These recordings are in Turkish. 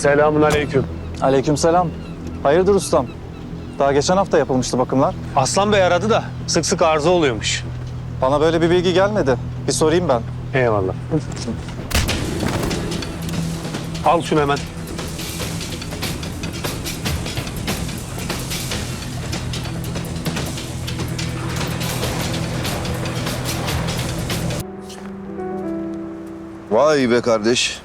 Selamun aleyküm. Aleykümselam. Hayırdır ustam? Daha geçen hafta yapılmıştı bakımlar. Aslan Bey aradı da sık sık arıza oluyormuş. Bana böyle bir bilgi gelmedi. Bir sorayım ben. Eyvallah. Al şunu hemen. Vay be kardeş.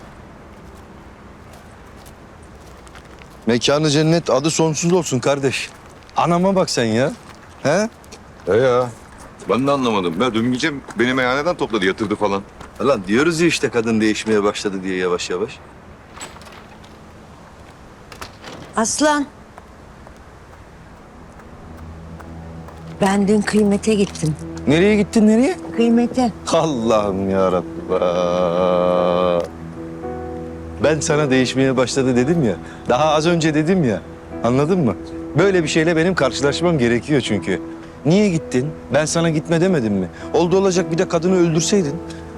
Mekanı cennet adı sonsuz olsun kardeş. Anama bak sen ya. He? E ya. Ben de anlamadım. Ya dün gece beni meyhaneden topladı, yatırdı falan. Lan diyoruz ya işte kadın değişmeye başladı diye yavaş yavaş. Aslan. Ben dün kıymete gittim. Nereye gittin nereye? Kıymete. Allah'ım ya Ben sana değişmeye başladı dedim ya. Daha az önce dedim ya. Anladın mı? Böyle bir şeyle benim karşılaşmam gerekiyor çünkü. Niye gittin? Ben sana gitme demedim mi? Oldu olacak bir de kadını öldürseydin.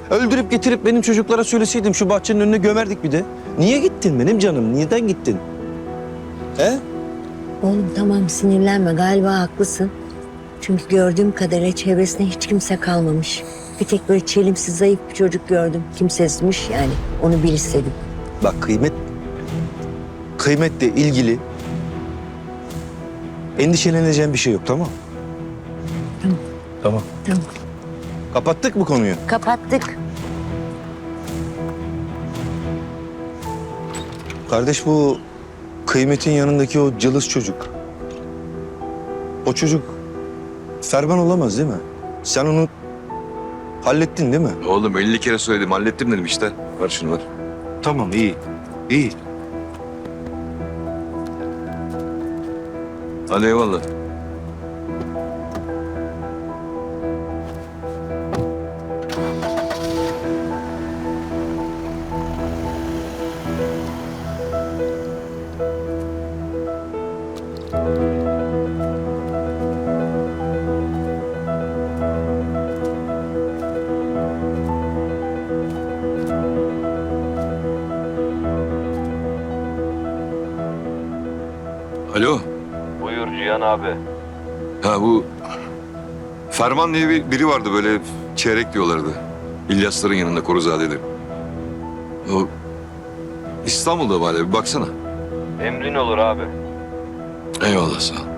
Öldürüp getirip benim çocuklara söyleseydim şu bahçenin önüne gömerdik bir de. Niye gittin benim canım? Neden gittin? He? Oğlum tamam sinirlenme galiba haklısın. Çünkü gördüğüm kadarıyla çevresinde hiç kimse kalmamış. Bir tek böyle çelimsiz zayıf bir çocuk gördüm. Kimsesizmiş yani. Onu bil istedim. Bak kıymet kıymetle ilgili endişeleneceğim bir şey yok tamam? Tamam. Tamam. Tamam. Kapattık mı konuyu? Kapattık. Kardeş bu kıymetin yanındaki o cılız çocuk. O çocuk Ferman olamaz değil mi? Sen onu hallettin değil mi? Oğlum 50 kere söyledim, hallettim dedim işte. Ver şunu ver. Tamam iyi. İyi. Hadi eyvallah. Alo. Buyur Cihan abi. Ha bu Ferman diye bir, biri vardı böyle çeyrek diyorlardı. İlyasların yanında Koruzade'de. O İstanbul'da var bir baksana. Emrin olur abi. Eyvallah sağ ol.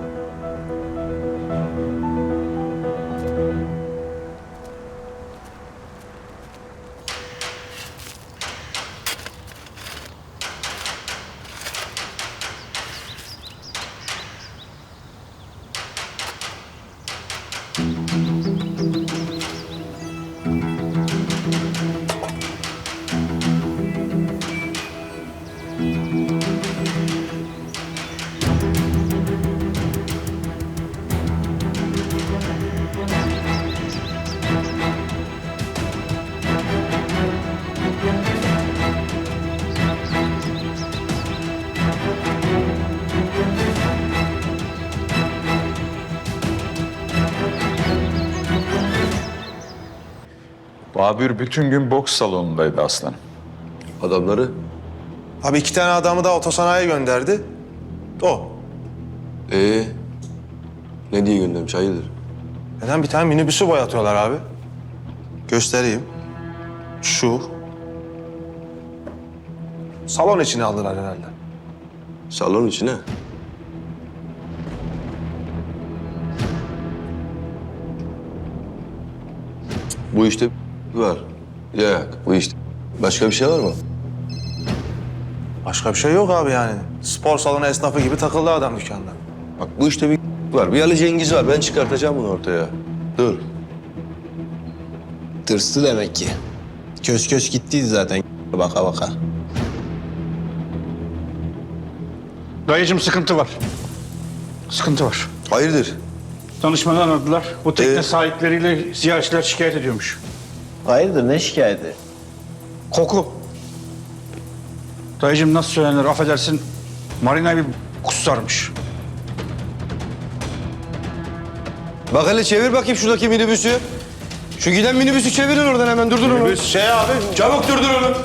Babür bütün gün boks salonundaydı aslan. Adamları Abi iki tane adamı da otosanayiye gönderdi. O. ee ne diye göndermiş hayırdır? Neden bir tane minibüsü boyatıyorlar abi? Göstereyim. Şu. Salon içine aldılar herhalde. Salon içine. Bu işte var. Yok bu işte. Başka bir şey var mı? Başka bir şey yok abi yani. Spor salonu esnafı gibi takıldı adam dükkanda. Bak bu işte bir var. Bir Ali Cengiz var. Ben çıkartacağım bunu ortaya. Dur. Tırstı demek ki. Köz köz gittiydi zaten baka baka. Dayıcım sıkıntı var. Sıkıntı var. Hayırdır? Danışmanı aradılar. Bu tekne Ee? sahipleriyle ziyaretçiler şikayet ediyormuş. Hayırdır ne şikayeti? Koku. Dayıcım nasıl söylenir affedersin. Marina bir kusarmış. Bak hele çevir bakayım şuradaki minibüsü. Şu giden minibüsü çevirin oradan hemen durdurun onu. Şey abi. Çabuk durdur onu.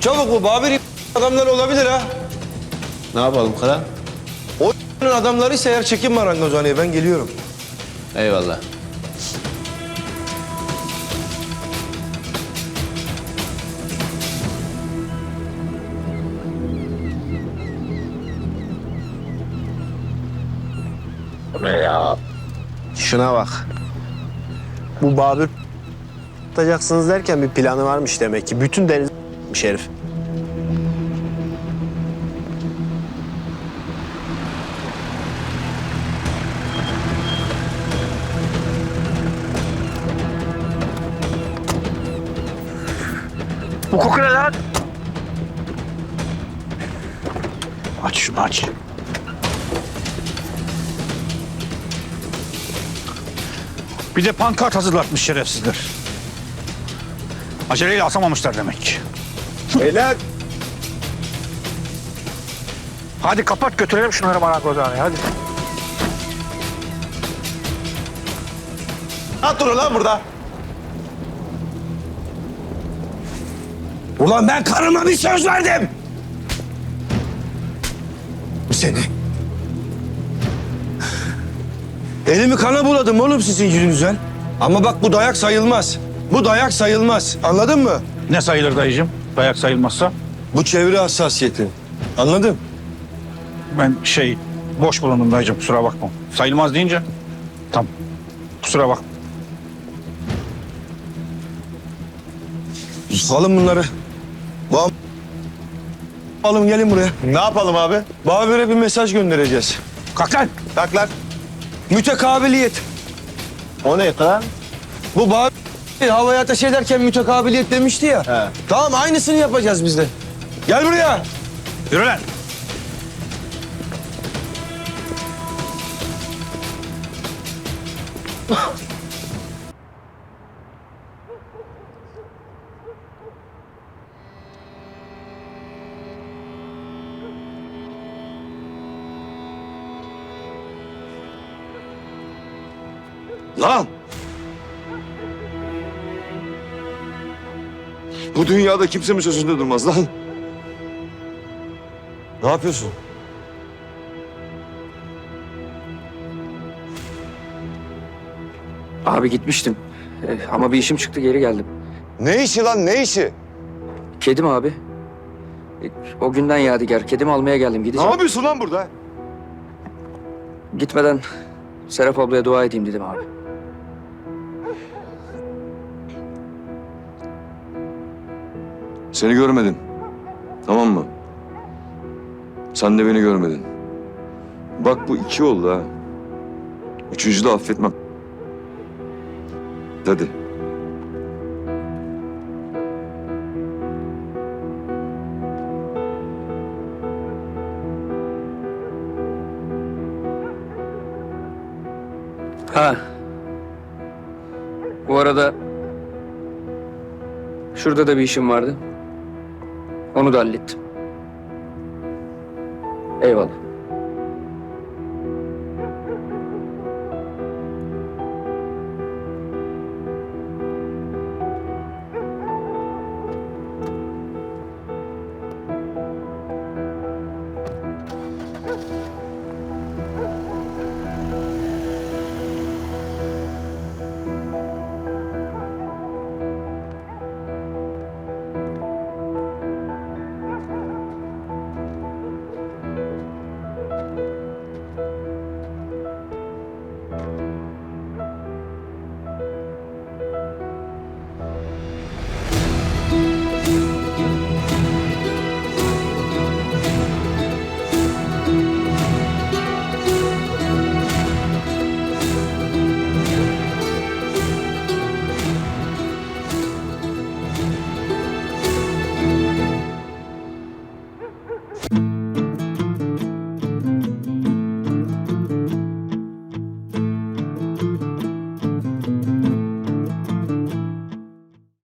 Çabuk bu Babür adamlar olabilir ha. Ne yapalım kral? O adamlarıysa eğer çekin marangozhaneye ben geliyorum. Eyvallah. Şuna bak. Bu Babür tutacaksınız derken bir planı varmış demek ki. Bütün deniz herif. Bu koku ne lan? Aç şunu aç. Bir de pankart hazırlatmış şerefsizler. Aceleyle asamamışlar demek. Beyler. Hadi kapat götürelim şunları marangozhaneye hadi. At durun lan burada. Ulan ben karıma bir söz verdim. Seni. Elimi kana buladım oğlum sizin yüzünüzden. Ama bak bu dayak sayılmaz. Bu dayak sayılmaz. Anladın mı? Ne sayılır dayıcım? Dayak sayılmazsa. Bu çevre hassasiyeti. Anladın? Ben şey boş bulundum dayıcım kusura bakma. Sayılmaz deyince tamam. Kusura bak. Alın bunları. Bu am- Alın gelin buraya. Ne yapalım abi? Babür'e bir mesaj göndereceğiz. Kalk lan. Kalk lan. Mütekabiliyet. O ne lan? Bu Babür havaya ateş ederken mütekabiliyet demişti ya. He. Tamam aynısını yapacağız biz de. Gel buraya. Yürü lan. Lan! Bu dünyada kimsenin sözünde durmaz lan. Ne yapıyorsun? Abi gitmiştim. Ee, ama bir işim çıktı geri geldim. Ne işi lan ne işi? Kedim abi. Ee, O günden yadigar. Kedimi almaya geldim. Ne Gideceğim. yapıyorsun lan burada? Gitmeden Serap ablaya dua edeyim dedim abi. Seni görmedim. Tamam mı? Sen de beni görmedin. Bak bu iki oldu ha. Üçüncü de affetmem. Hadi. Ha. Bu arada şurada da bir işim vardı. Onu da hallettim. Eyvallah.